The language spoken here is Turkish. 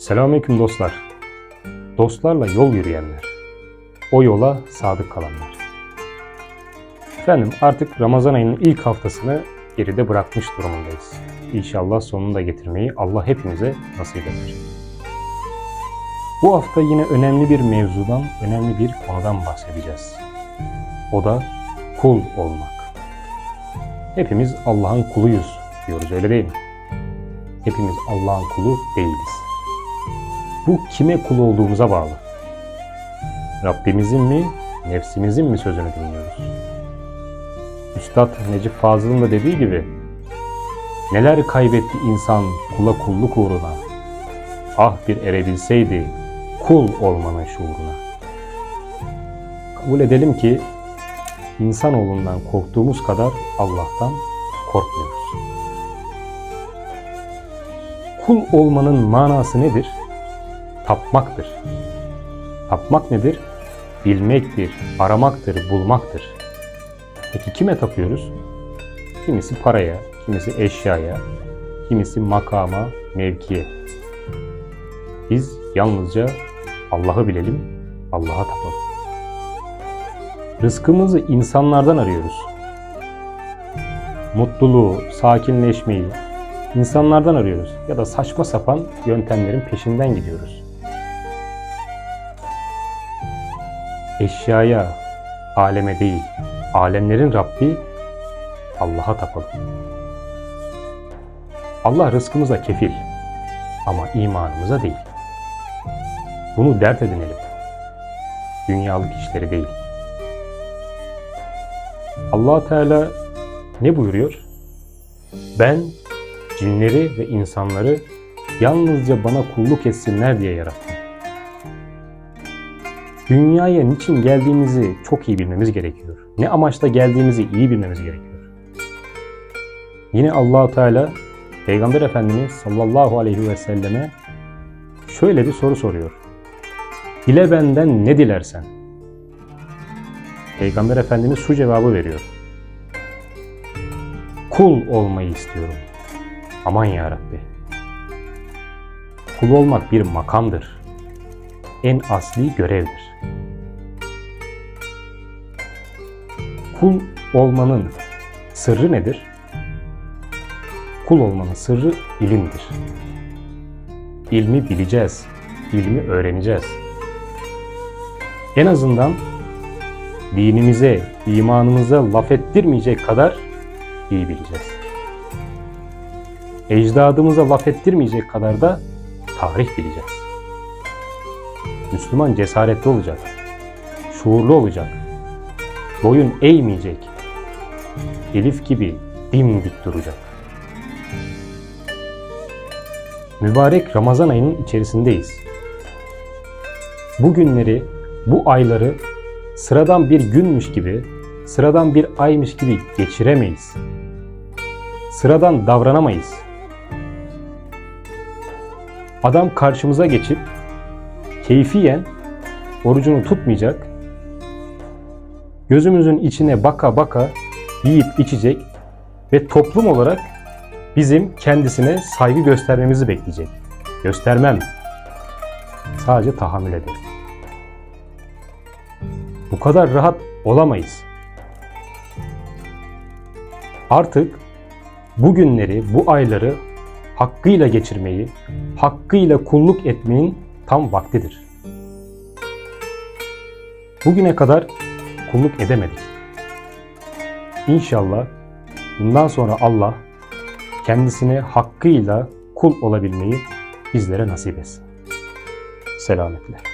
Selamünaleyküm dostlar. Dostlarla yol yürüyenler. O yola sadık kalanlar. Efendim artık Ramazan ayının ilk haftasını geride bırakmış durumundayız. İnşallah sonunu da getirmeyi Allah hepimize nasip eder. Bu hafta yine önemli bir mevzudan, önemli bir konudan bahsedeceğiz. O da kul olmak. Hepimiz Allah'ın kuluyuz diyoruz öyle değil mi? Hepimiz Allah'ın kulu değiliz. Bu kime kul olduğumuza bağlı. Rabbimizin mi, nefsimizin mi sözünü dinliyoruz? Üstad Necip Fazıl'ın da dediği gibi neler kaybetti insan kula kulluk uğruna. Ah bir erebilseydi kul olmanın şuuruna. Kabul edelim ki insanoğlundan korktuğumuz kadar Allah'tan korkmuyoruz. Kul olmanın manası nedir? Tapmaktır. Tapmak nedir? Bilmektir, aramaktır, bulmaktır. Peki kime tapıyoruz? Kimisi paraya, kimisi eşyaya, kimisi makama, mevkiye. Biz yalnızca Allah'ı bilelim, Allah'a tapalım. Rızkımızı insanlardan arıyoruz. Mutluluğu, sakinleşmeyi insanlardan arıyoruz ya da saçma sapan yöntemlerin peşinden gidiyoruz. Eşyaya, aleme değil, alemlerin Rabbi Allah'a tapalım. Allah rızkımıza kefil ama imanımıza değil. Bunu dert edinelim. Dünyalık işleri değil. allah Teala ne buyuruyor? Ben cinleri ve insanları yalnızca bana kulluk etsinler diye yarattım. Dünyaya niçin geldiğimizi çok iyi bilmemiz gerekiyor. Ne amaçla geldiğimizi iyi bilmemiz gerekiyor. Yine Allahu Teala Peygamber Efendimiz sallallahu aleyhi ve selleme şöyle bir soru soruyor. Dile benden ne dilersen. Peygamber Efendimiz şu cevabı veriyor. Kul olmayı istiyorum. Aman ya Rabbi. Kul olmak bir makamdır. En asli görevdir. Kul olmanın sırrı nedir? Kul olmanın sırrı ilimdir. İlmi bileceğiz, ilmi öğreneceğiz. En azından dinimize, imanımıza laf ettirmeyecek kadar iyi bileceğiz. Ecdadımıza laf ettirmeyecek kadar da tarih bileceğiz. Müslüman cesaretli olacak, şuurlu olacak, boyun eğmeyecek, Elif gibi dimdik duracak. Mübarek Ramazan ayının içerisindeyiz. Bu günleri, bu ayları sıradan bir günmüş gibi, sıradan bir aymış gibi geçiremeyiz. Sıradan davranamayız. Adam karşımıza geçip keyfiyen orucunu tutmayacak, gözümüzün içine baka baka yiyip içecek ve toplum olarak bizim kendisine saygı göstermemizi bekleyecek. Göstermem. Sadece tahammül ederim. Bu kadar rahat olamayız. Artık bu günleri, bu ayları hakkıyla geçirmeyi, hakkıyla kulluk etmenin tam vaktidir. Bugüne kadar kulluk edemedik. İnşallah bundan sonra Allah kendisine hakkıyla kul olabilmeyi bizlere nasip etsin. Selametle.